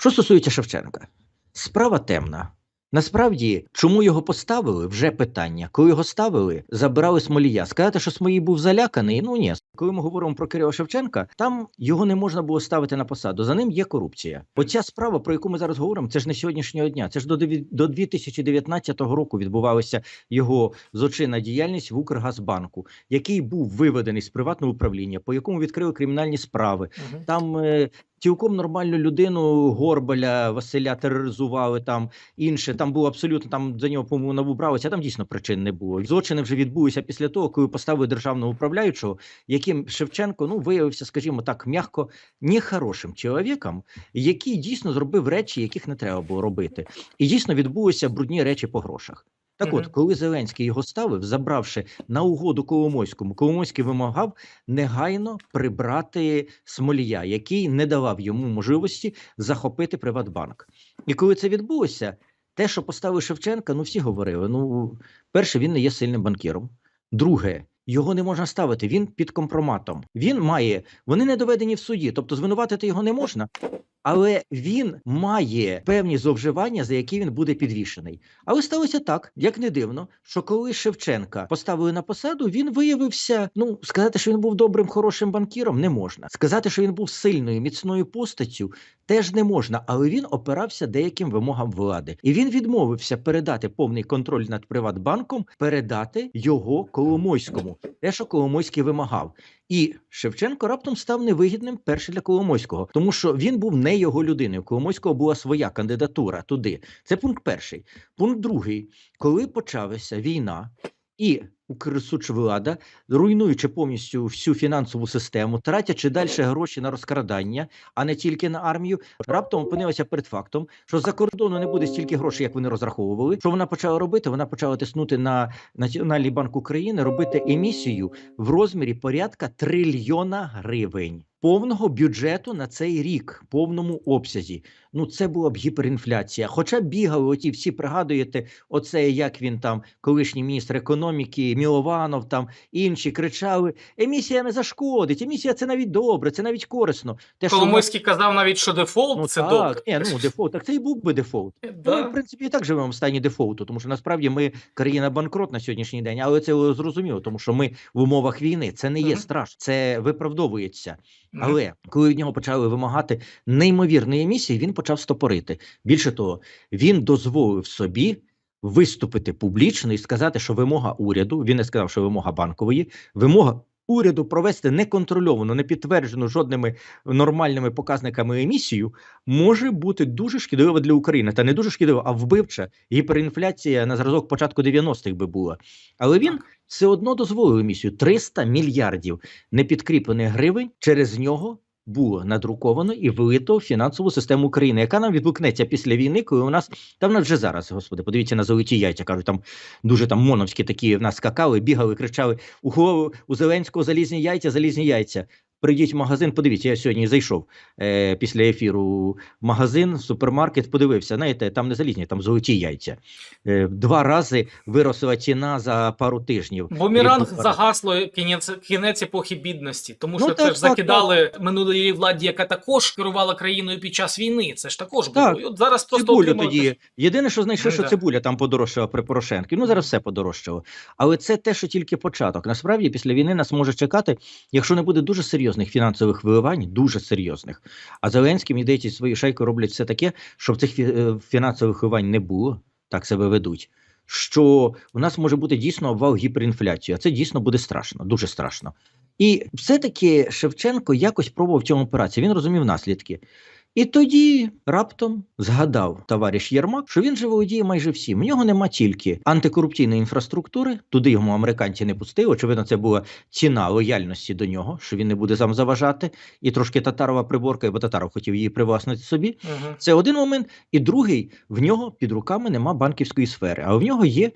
Що стосується Шевченка, справа темна. Насправді, чому його поставили, вже питання. Коли його ставили, забирали Смолія. Сказати, що Смолій був заляканий, ну ні. Коли ми говоримо про Кирила Шевченка, там його не можна було ставити на посаду. За ним є корупція. Оця справа, про яку ми зараз говоримо, це ж не сьогоднішнього дня. Це ж до деві- до 2019 року відбувалася його злочинна діяльність в Укргазбанку, який був виведений з приватного управління, по якому відкрили кримінальні справи. Мгм. Там е, цілком нормальну людину Горбаля Василя тероризували там інше. Там було абсолютно там за нього по-моєму а там дійсно причин не було. Злочини вже відбулися після того, коли поставили державного управляючого, яким Шевченко ну виявився, скажімо так, м'яко нехорошим чоловіком, який дійсно зробив речі, яких не треба було робити, і дійсно відбулися брудні речі по грошах. Так от, коли Зеленський його ставив, забравши на угоду Коломойському, Коломойський вимагав негайно прибрати Смолія, який не давав йому можливості захопити Приватбанк. І коли це відбулося, те, що поставив Шевченка, ну всі говорили: ну, перше, він не є сильним банкіром. Друге, його не можна ставити. Він під компроматом. Він має, вони не доведені в суді, тобто звинуватити його не можна. Але він має певні зловживання, за які він буде підвішений. Але сталося так, як не дивно, що коли Шевченка поставили на посаду, він виявився. Ну сказати, що він був добрим, хорошим банкіром, не можна. Сказати, що він був сильною, міцною постаттю, теж не можна. Але він опирався деяким вимогам влади, і він відмовився передати повний контроль над Приватбанком, передати його Коломойському, те, що Коломойський вимагав. І Шевченко раптом став невигідним перше для Коломойського, тому що він був не його людиною. Коломойського була своя кандидатура туди. Це пункт перший. Пункт другий, коли почалася війна, і Укрсучвлада, руйнуючи повністю всю фінансову систему, тратячи далі гроші на розкрадання, а не тільки на армію, раптом опинилася перед фактом, що за кордону не буде стільки грошей, як вони розраховували. Що вона почала робити? Вона почала тиснути на Національний банк України, робити емісію в розмірі порядка трильйона гривень. Повного бюджету на цей рік, повному обсязі. Ну це була б гіперінфляція. Хоча бігали оті всі пригадуєте, оце як він там, колишній міністр економіки, Мілованов, там інші кричали: емісія не зашкодить, емісія це навіть добре, це навіть корисно. Те, що в казав навіть, що дефолт ну, це так, добре. Ні, ну дефолт, так це і був би дефолт. Ну, ми, в принципі, і так живемо в стані дефолту, тому що насправді ми країна банкрот на сьогоднішній день, але це зрозуміло, тому що ми в умовах війни. Це не є страшно, це виправдовується. Але коли від нього почали вимагати неймовірної емісії, він почав стопорити. Більше того, він дозволив собі виступити публічно і сказати, що вимога уряду, він не сказав, що вимога банкової, вимога уряду провести неконтрольовану, не підтверджену жодними нормальними показниками емісію, може бути дуже шкідлива для України. Та не дуже шкідлива, а вбивча. Гіперінфляція на зразок початку 90-х би була. Але він все одно дозволив емісію 300 мільярдів непідкріплених гривень через нього було надруковано і влито в фінансову систему України, яка нам відгукнеться після війни, коли у нас там вже зараз, господи, подивіться на золоті яйця. кажуть, там дуже там моновські такі в нас скакали, бігали, кричали: у голову у Зеленського залізні яйця, залізні яйця. Прийдіть в магазин, подивіться, я сьогодні зайшов е, після ефіру в магазин, супермаркет, подивився. Знаєте, там не залізні, там золоті яйця. Е, два рази виросла ціна за пару тижнів. Бумеранг загасло кінець, кінець епохи бідності, тому Ну, що так, це ж так, закидали минулій владі, яка також керувала країною під час війни. Це ж також було. І от зараз просто Цибулю тоді. Єдине, що знайшли, Ну, що да. цибуля там подорожчала при Порошенку. Ну зараз все подорожчало. Але це те, що тільки початок. Насправді, після війни нас може чекати, якщо не буде дуже серйозних фінансових виливань, дуже серйозних. А Зеленський, мені здається, свою шайку роблять все таке, щоб цих е, фінансових виливань не було. Так себе ведуть. Що у нас може бути дійсно обвал гіперінфляції, а це дійсно буде страшно, дуже страшно. І все-таки Шевченко якось пробував в цьому операції. Він розумів наслідки. І тоді раптом згадав товариш Єрмак, що він же володіє майже всім. У нього нема тільки антикорупційної інфраструктури, туди йому американці не пустили. Очевидно, це була ціна лояльності до нього, що він не буде сам заважати. І трошки татарова приборка, бо татаров хотів її привласнити собі. Мгм. Це один момент. І другий в нього під руками нема банківської сфери, а в нього є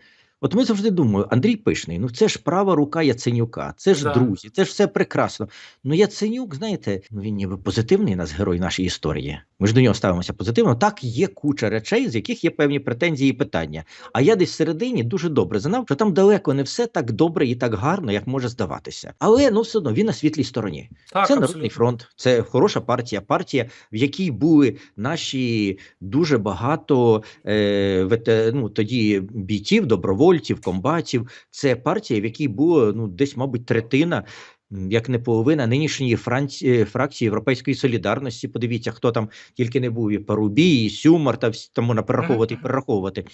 От ми завжди думаємо, Андрій Пишний, ну це ж права рука Яценюка, це ж Да. друзі, це ж все прекрасно. Ну Яценюк, знаєте, ну він ніби позитивний нас герой нашої історії. Ми ж до нього ставимося позитивно. Так є куча речей, з яких є певні претензії і питання. А я десь всередині дуже добре знав, що там далеко не все так добре і так гарно, як може здаватися. Але ну все одно він на світлій стороні. Так, це абсолютно. Народний фронт, це хороша партія. Партія, в якій були наші дуже багато е, вете, ну, тоді бійців, добровольців, комбатів. Це партія, в якій було ну, десь, мабуть, третина. Як не половина нинішньої франці... фракції Європейської солідарності. Подивіться, хто там тільки не був, і Парубій, і Сюмар, та всі там можна перераховувати і перераховувати.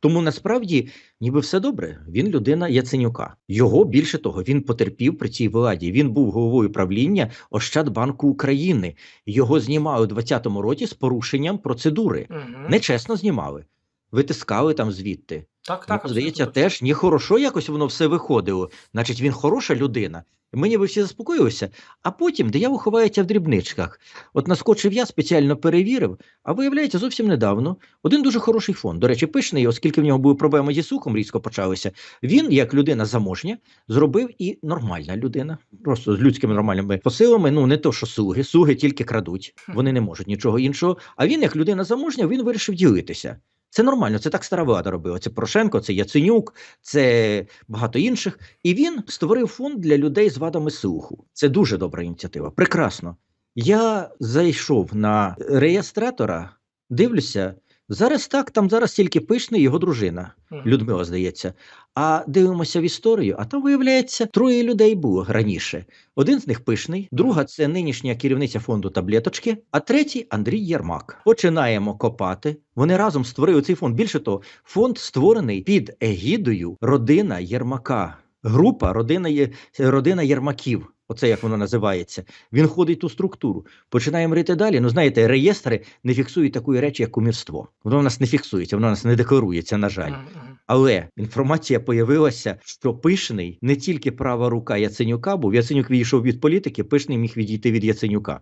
Тому насправді ніби все добре. Він людина Яценюка. Його більше того, він потерпів при цій владі. Він був головою правління Ощадбанку України. Його знімали у 2020 році з порушенням процедури. Мгм. Нечесно знімали, витискали там звідти. Так, так, Мені здається, теж не хорошо якось воно все виходило. Значить, він хороша людина. І Ми ніби всі заспокоїлися, а потім диявол ховається в дрібничках. От наскочив я, спеціально перевірив, а виявляється, зовсім недавно один дуже хороший фонд. До речі, пишний, оскільки в нього були проблеми зі сухом, різко почалися. Він, як людина заможня, зробив і нормальна людина, просто з людськими нормальними посилами. Ну не то, що суги, суги тільки крадуть, вони не можуть нічого іншого. А він, як людина заможня, він вирішив ділитися. Це нормально, це так стара влада робила. Це Порошенко, це Яценюк, це багато інших. І він створив фонд для людей з вадами слуху. Це дуже добра ініціатива. Прекрасно. Я зайшов на реєстратора, дивлюся. Зараз так, там зараз тільки пишний його дружина. Людмила, здається. А дивимося в історію, а там, виявляється, троє людей було раніше. Один з них пишний, друга це нинішня керівниця фонду таблеточки, а третій Андрій Єрмак. Починаємо копати. Вони разом створили цей фонд. Більше того, фонд створений під егідою родина Єрмака. Група родина, родина Єрмаків. Оце як воно називається. Він входить в ту структуру. Починаємо рити далі. Ну знаєте, реєстри не фіксують такої речі, як кумівство. Воно в нас не фіксується, воно в нас не декларується, на жаль. Але інформація появилася, що пишний не тільки права рука Яценюка був. Яценюк відійшов від політики, пишний міг відійти від Яценюка.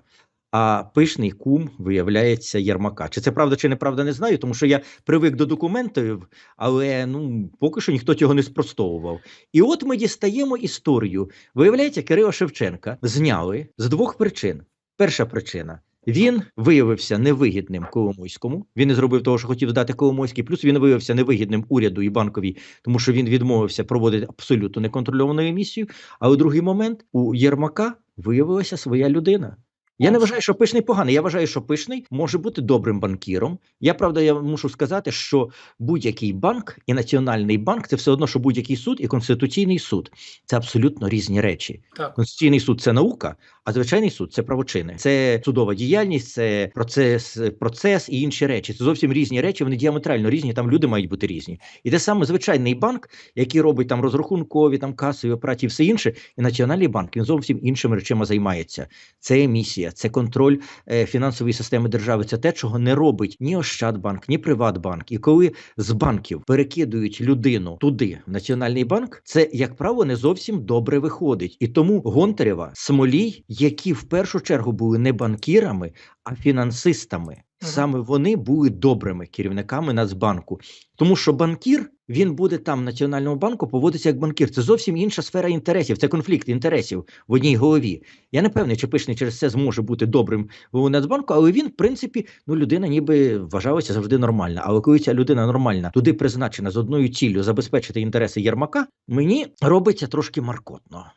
А пишний кум виявляється Єрмака. Чи це правда, чи неправда, не знаю, тому що я привик до документів, але ну поки що ніхто цього не спростовував. І от ми дістаємо історію. Виявляється, Кирила Шевченка зняли з двох причин. Перша причина. Він виявився невигідним Коломойському. Він не зробив того, що хотів здати Коломойський. Плюс він виявився невигідним уряду і банковій, тому що він відмовився проводити абсолютно неконтрольовану емісію. Але другий момент у Єрмака виявилася своя людина. Я не вважаю, що пишний поганий. Я вважаю, що пишний може бути добрим банкіром. Я правда, я мушу сказати, що будь-який банк і національний банк це все одно, що будь-який суд і конституційний суд це абсолютно різні речі. Так. Конституційний суд це наука, а звичайний суд це правочини. Це судова діяльність, це процес, процес і інші речі. Це зовсім різні речі. Вони діаметрально різні. Там люди мають бути різні. І те саме звичайний банк, який робить там розрахункові, там касові операції, все інше, і національний банк він зовсім іншими речами займається. Це емісія, це контроль е, фінансової системи держави. Це те, чого не робить ні Ощадбанк, ні Приватбанк. І коли з банків перекидують людину туди, в національний банк, це як правило не зовсім добре виходить. І тому Гонтарєва, Смолій, які в першу чергу були не банкірами, а фінансистами. Саме вони були добрими керівниками Нацбанку, тому що банкір він буде там в національному банку поводитися як банкір. Це зовсім інша сфера інтересів. Це конфлікт інтересів в одній голові. Я не певний, чи пишний через це зможе бути добрим в Нацбанку, але він, в принципі, ну людина ніби вважалася завжди нормальна. Але коли ця людина нормальна туди призначена з одною ціллю забезпечити інтереси Єрмака, мені робиться трошки маркотно.